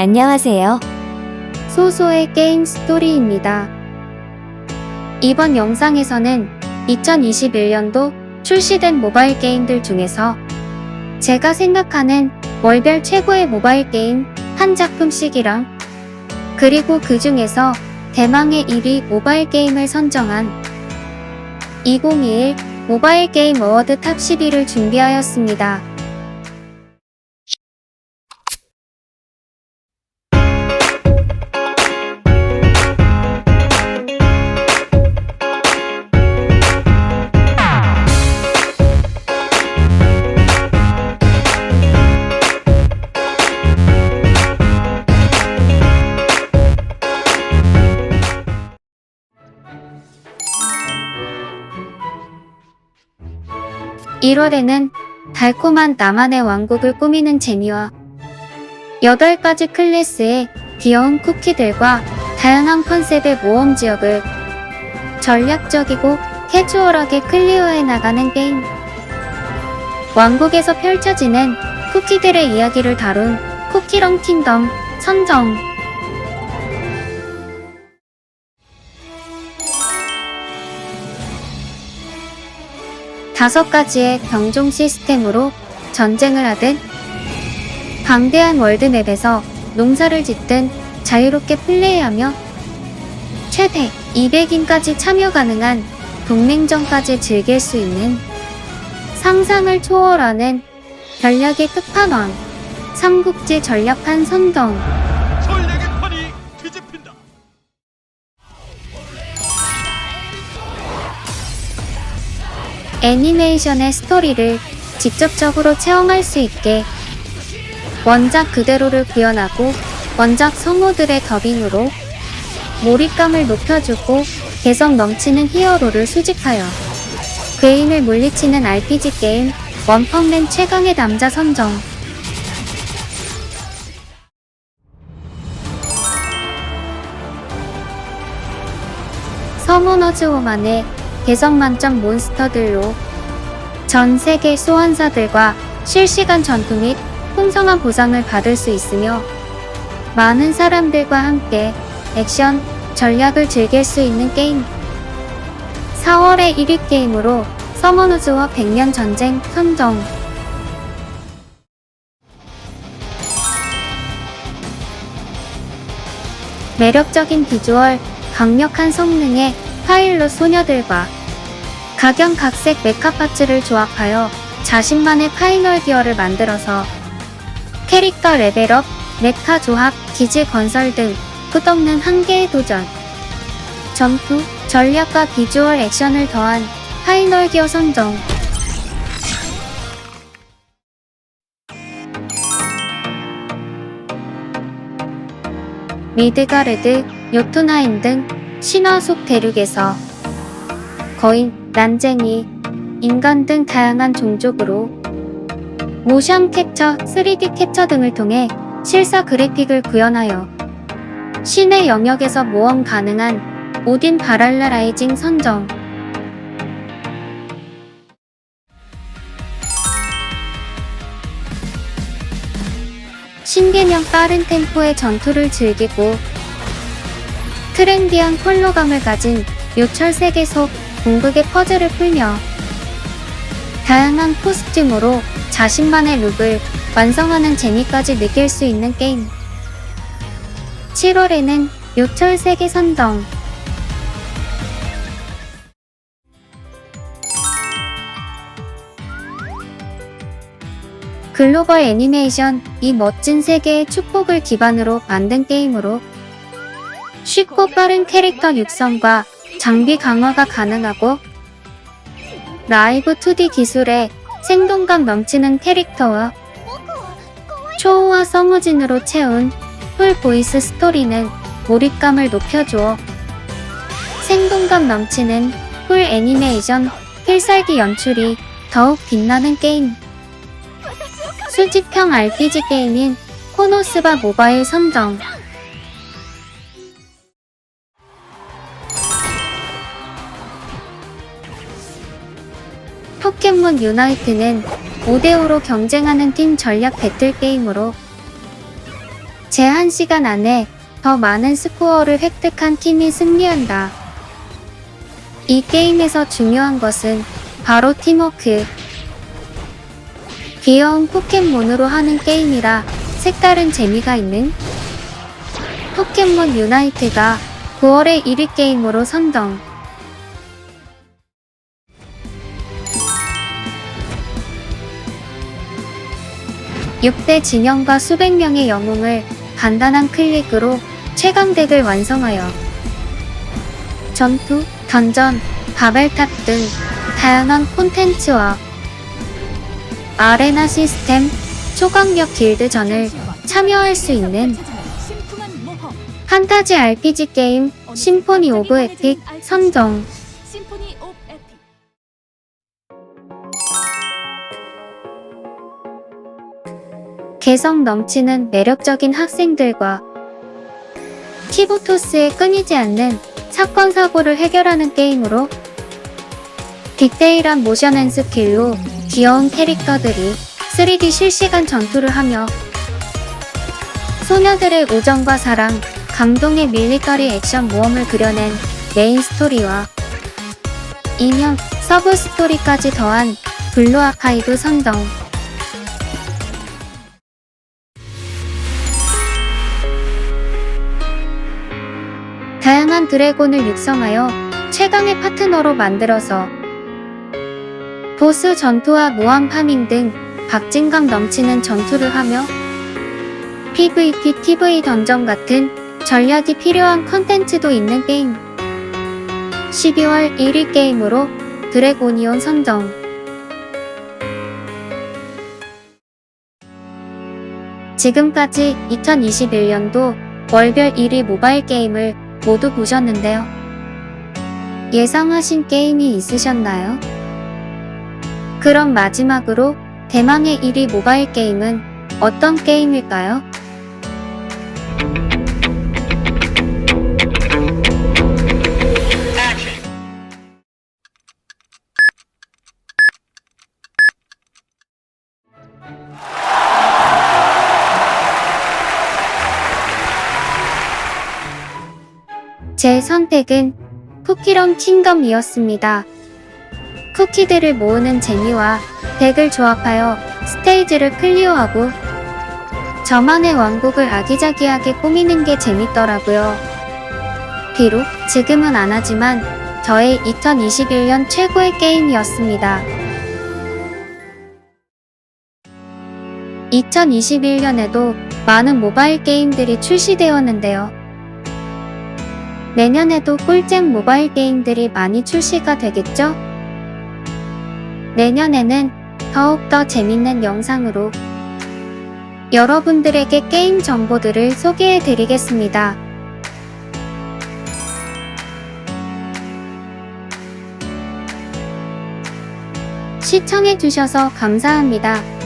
안녕하세요. 소소의 게임 스토리입니다. 이번 영상에서는 2021년도 출시된 모바일 게임들 중에서 제가 생각하는 월별 최고의 모바일 게임 한 작품씩이랑 그리고 그 중에서 대망의 1위 모바일 게임을 선정한 2021 모바일 게임 어워드 탑 10위를 준비하였습니다. 일월에는 달콤한 나만의 왕국을 꾸미는 재미와 8가지 클래스의 귀여운 쿠키들과 다양한 컨셉의 모험 지역을 전략적이고 캐주얼하게 클리어해 나가는 게임. 왕국에서 펼쳐지는 쿠키들의 이야기를 다룬 쿠키런 킹덤 선정. 다섯 가지의 병종 시스템으로 전쟁을 하듯 방대한 월드맵에서 농사를 짓든 자유롭게 플레이하며 최대 200인까지 참여 가능한 동맹전까지 즐길 수 있는 상상을 초월하는 전략의 끝판왕 삼국지 전략판 선정 애니메이션의 스토리를 직접적으로 체험할 수 있게 원작 그대로를 구현하고 원작 성우들의 더빙으로 몰입감을 높여주고 개성 넘치는 히어로를 수집하여 괴인을 물리치는 RPG 게임 원펀맨 최강의 남자 선정. 서머너즈 호만의 개성 만점 몬스터들로 전 세계 소환사들과 실시간 전투 및 풍성한 보상을 받을 수 있으며 많은 사람들과 함께 액션, 전략을 즐길 수 있는 게임. 4월의 1위 게임으로 서머너즈와 100년 전쟁 선정. 매력적인 비주얼, 강력한 성능의 파일럿 소녀들과 각양각색 메카 파츠를 조합하여 자신만의 파이널 기어를 만들어서 캐릭터 레벨업, 메카 조합, 기지 건설 등 끝없는 한계의 도전. 전투, 전략과 비주얼 액션을 더한 파이널 기어 선정. 미드가르드, 요토나인 등 신화 속 대륙에서 거인, 난쟁이, 인간 등 다양한 종족으로 모션 캡처, 3D 캡처 등을 통해 실사 그래픽을 구현하여 신의 영역에서 모험 가능한 오딘 바랄라 라이징 선정. 신개념 빠른 템포의 전투를 즐기고 트렌디한 컬러감을 가진 요철 세계 속 궁극의 퍼즐을 풀며 다양한 코스튬으로 자신만의 룩을 완성하는 재미까지 느낄 수 있는 게임. 7월에는 요철 세계 선정. 글로벌 애니메이션 이 멋진 세계의 축복을 기반으로 만든 게임으로 쉽고 빠른 캐릭터 육성과 장비 강화가 가능하고 라이브 2D 기술에 생동감 넘치는 캐릭터와 초호화 성우진으로 채운 풀 보이스 스토리는 몰입감을 높여주어 생동감 넘치는 풀 애니메이션 필살기 연출이 더욱 빛나는 게임. 수집형 RPG 게임인 코노스바 모바일 선정. 포켓몬 유나이트는 5대5로 경쟁하는 팀 전략 배틀 게임으로 제한 시간 안에 더 많은 스코어를 획득한 팀이 승리한다. 이 게임에서 중요한 것은 바로 팀워크. 귀여운 포켓몬으로 하는 게임이라 색다른 재미가 있는 포켓몬 유나이트가 9월의 1위 게임으로 선정. 육대 진영과 수백 명의 영웅을 간단한 클릭으로 최강덱을 완성하여 전투, 던전, 바벨탑 등 다양한 콘텐츠와 아레나 시스템, 초강력 길드전을 참여할 수 있는 판타지 RPG 게임 심포니 오브 에픽 선정. 개성 넘치는 매력적인 학생들과 키보토스의 끊이지 않는 사건 사고를 해결하는 게임으로 디테일한 모션 앤 스킬로 귀여운 캐릭터들이 3D 실시간 전투를 하며 소녀들의 우정과 사랑, 감동의 밀리터리 액션 모험을 그려낸 메인 스토리와 인형, 서브 스토리까지 더한 블루 아카이브 선정. 드래곤을 육성하여 최강의 파트너로 만들어서 보스 전투와 무한 파밍 등 박진감 넘치는 전투를 하며 PVP, TV 던전 같은 전략이 필요한 컨텐츠도 있는 게임. 12월 1위 게임으로 드래곤이온 선정. 지금까지 2021년도 월별 1위 모바일 게임을 모두 보셨는데요. 예상하신 게임이 있으셨나요? 그럼 마지막으로 대망의 1위 모바일 게임은 어떤 게임일까요? 제 선택은 쿠키런 킹덤이었습니다. 쿠키들을 모으는 재미와 덱을 조합하여 스테이지를 클리어하고 저만의 왕국을 아기자기하게 꾸미는 게 재밌더라고요. 비록 지금은 안 하지만 저의 2021년 최고의 게임이었습니다. 2021년에도 많은 모바일 게임들이 출시되었는데요. 내년에도 꿀잼 모바일 게임들이 많이 출시가 되겠죠? 내년에는 더욱더 재밌는 영상으로 여러분들에게 게임 정보들을 소개해 드리겠습니다. 시청해 주셔서 감사합니다.